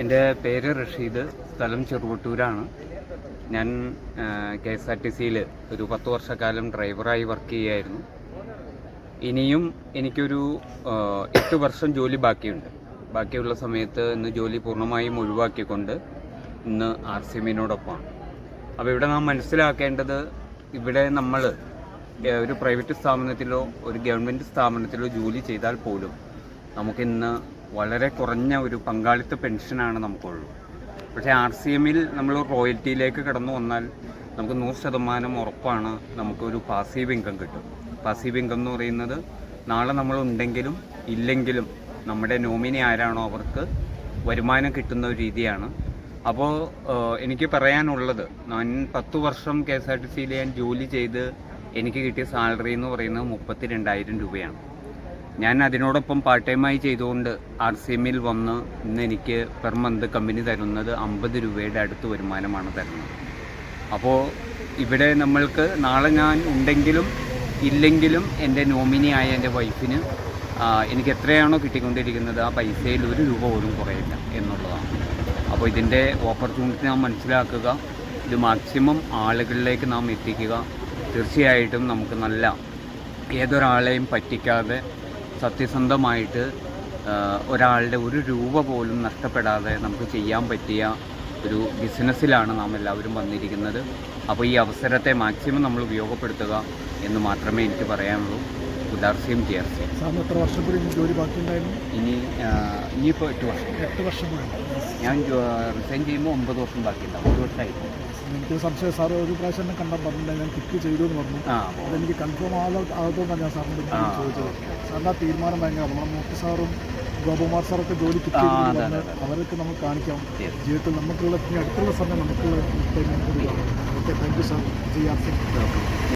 എന്റെ പേര് റഷീദ് സ്ഥലം ചെറുവട്ടൂരാണ് ഞാൻ കെ എസ് ആർ ടി സിയിൽ ഒരു പത്ത് വർഷക്കാലം ഡ്രൈവറായി വർക്ക് ചെയ്യായിരുന്നു ഇനിയും എനിക്കൊരു എട്ട് വർഷം ജോലി ബാക്കിയുണ്ട്. ബാക്കിയുള്ള സമയത്ത് ഇന്ന് ജോലി പൂർണമായും ഒഴിവാക്കിക്കൊണ്ട് ഇന്ന് ആർ സി എമ്മിനോടൊപ്പമാണ്. അപ്പോൾ ഇവിടെ നാം മനസ്സിലാക്കേണ്ടത് ഇവിടെ നമ്മൾ ഒരു പ്രൈവറ്റ് സ്ഥാപനത്തിലോ ഒരു ഗവൺമെന്റ് സ്ഥാപനത്തിലോ ജോലി ചെയ്താൽ പോലും നമുക്കിന്ന് വളരെ കുറഞ്ഞ ഒരു പങ്കാളിത്ത പെൻഷനാണ് നമുക്കുള്ളൂ. പക്ഷേ ആർ സി എമ്മിൽ നമ്മൾ റോയൽറ്റിയിലേക്ക് കടന്നു വന്നാൽ നമുക്ക് നൂറ് ശതമാനം ഉറപ്പാണ് നമുക്കൊരു പാസീവ് ഇൻകം കിട്ടും. പാസീവ് ഇൻകം എന്ന് പറയുന്നത് നാളെ നമ്മൾ ഉണ്ടെങ്കിലും ഇല്ലെങ്കിലും നമ്മുടെ നോമിനി ആരാണോ അവർക്ക് വരുമാനം കിട്ടുന്ന ഒരു രീതിയാണ്. അപ്പോൾ എനിക്ക് പറയാനുള്ളത് ഞാൻ പത്ത് വർഷം കെ എസ് ആർ ടി സിയിൽ ഞാൻ ജോലി ചെയ്ത് എനിക്ക് കിട്ടിയ സാലറി എന്ന് പറയുന്നത് മുപ്പത്തി രണ്ടായിരം രൂപയാണ്. ഞാൻ അതിനോടൊപ്പം പാർട്ട് ടൈമായി ചെയ്തുകൊണ്ട് ആർ സി എമ്മിൽ വന്ന് ഇന്ന് എനിക്ക് പെർ മന്ത് കമ്പനി തരുന്നത് അമ്പത് രൂപയുടെ അടുത്ത് വരുമാനമാണ് തരുന്നത്. അപ്പോൾ ഇവിടെ നമ്മൾക്ക് നാളെ ഞാൻ ഉണ്ടെങ്കിലും ഇല്ലെങ്കിലും എന്റെ നോമിനിയായ എന്റെ വൈഫിന് എനിക്ക് എത്രയാണോ കിട്ടിക്കൊണ്ടിരിക്കുന്നത് ആ പൈസയിൽ ഒരു രൂപ പോലും കുറയില്ല എന്നുള്ളതാണ്. അപ്പോൾ ഇതിന്റെ ഓപ്പർച്യൂണിറ്റി നാം മനസ്സിലാക്കുക. ഇത് മാക്സിമം ആളുകളിലേക്ക് നാം എത്തിക്കുക. തീർച്ചയായിട്ടും നമുക്ക് നല്ല ഏതൊരാളെയും പറ്റിക്കാതെ സത്യസന്ധമായിട്ട് ഒരാളുടെ ഒരു രൂപ പോലും നഷ്ടപ്പെടാതെ നമുക്ക് ചെയ്യാൻ പറ്റിയ ഒരു ബിസിനസ്സിലാണ് നാം എല്ലാവരും വന്നിരിക്കുന്നത്. അപ്പോൾ ഈ അവസരത്തെ മാക്സിമം നമ്മൾ ഉപയോഗപ്പെടുത്തുക എന്ന് മാത്രമേ എനിക്ക് പറയാനുള്ളൂ. ഉദാർസ്യം ടി ആർ ഇനി ഇനിയിപ്പോൾ എട്ട് വർഷം. എട്ട് വർഷം ഞാൻ റിസൈൻ ചെയ്യുമ്പോൾ ഒമ്പത് വർഷം ബാക്കിയുണ്ടാവും. ഒരു വർഷമായി. എനിക്ക് സംശയം സാർ ഒരു പ്രാവശ്യം എന്നെ കണ്ടാൽ പറഞ്ഞില്ല. ഞാൻ ക്ലിക്ക് ചെയ്തു എന്ന് പറഞ്ഞു. അതെനിക്ക് കൺഫേം ആകാ ആകത്തോണ്ടാണ് ഞാൻ സാറിനോട് ചോദിച്ചത്. സാറിന്റെ ആ തീരുമാനം ഭയങ്കര നമ്മുടെ മൂത്ത സാറും ഗോപകുമാർ സാറൊക്കെ ജോലി കിട്ടിയാണ്. അവരൊക്കെ നമുക്ക് കാണിക്കാം. ജീവിതത്തിൽ നമുക്കുള്ള അടുത്തുള്ള സമയം നമുക്കുള്ള കൂടി okay thank you sir G R C